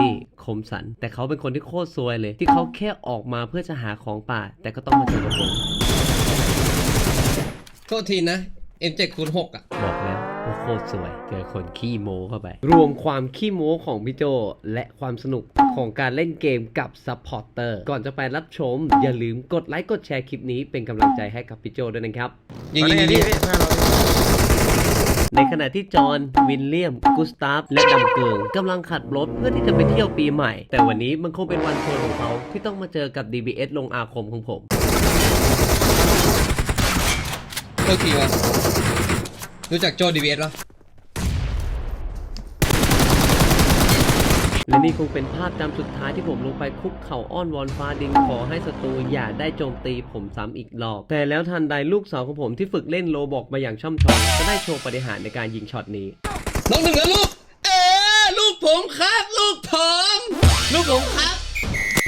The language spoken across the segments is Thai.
นี่คมสัน แต่เขาเป็นคนที่โคตรซวยเลย ที่เขาแค่ออกมาเพื่อจะหาของป่า แต่ก็ต้องมาเจอกับผมโทษทีนะ M7 คูณ6อะ บอกแล้วว่าโคตรสวย เจอคนขี้โม้เข้าไป รวมความขี้โม้ของพี่โจ และความสนุกของการเล่นเกมกับซัพพอร์เตอร์ก่อนจะไปรับชม อย่าลืมกดไลค์กดแชร์คลิปนี้เป็นกำลังใจให้กับพี่โจด้วยนะครับ ยิงตอนยิงนี้ยิงพี่พี่หน้าเรา ในขณะที่จอห์นวินเลียม กุสตาฟ และดำเกิงกำลังขัดรถเพื่อที่จะไปเที่ยวปีใหม่ แต่วันนี้มันคงเป็นวันโชว์ของเขาที่ต้องมาเจอกับ DBS ลงอาคมของผมโทษทีวะรู้จักโจดีเอสปะ และนี่คงเป็นภาพจำสุดท้ายที่ผมลงไปคุกเข่าอ้อนวอนฟ้าดินขอให้ศัตรูอย่าได้โจมตีผมซ้ำอีกรอบ แต่แล้วทันใดลูกสาวของผมที่ฝึกเล่นโลบอกมาอย่างช่ำชองก็ได้โชว์ปฏิหารย์ในการยิงช็อตนี้น้องหนึ่งแล้วลูก เออลูกผมครับ ลูกผมลูกผมครับ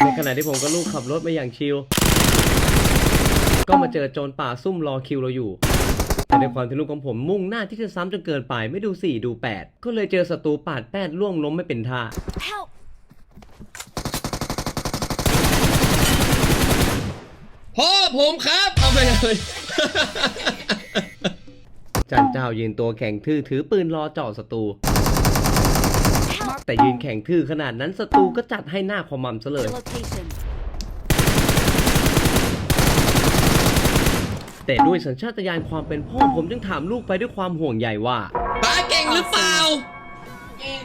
ในขณะที่ผมกับลูกขับรถมาอย่างชิล ก็มาเจอโจรป่าซุ่มรอคิวเราอยู่แต่ในความที่ลูกของผมมุ่งหน้าที่จะซ้ำจนเกินไปไม่ดู 4 ดู 8 ก็เลยเจอศัตรูปาดแปดล่วงล้มไม่เป็นท่า Help! พ่อผมครับเอาไปเลย จันเจ้ายืนตัวแข็งทื่อถือปืนรอเจ่อศัตรู Help! แต่ยืนแข็งทื่อขนาดนั้นศัตรูก็จัดให้หน้าขมำซะเลย Location. แต่ด้วยสัญชาตญาณความเป็นพ่อผมจึงถามลูกไปด้วยความห่วงใยว่าป้าเก่งหรือเปล่า เก่ง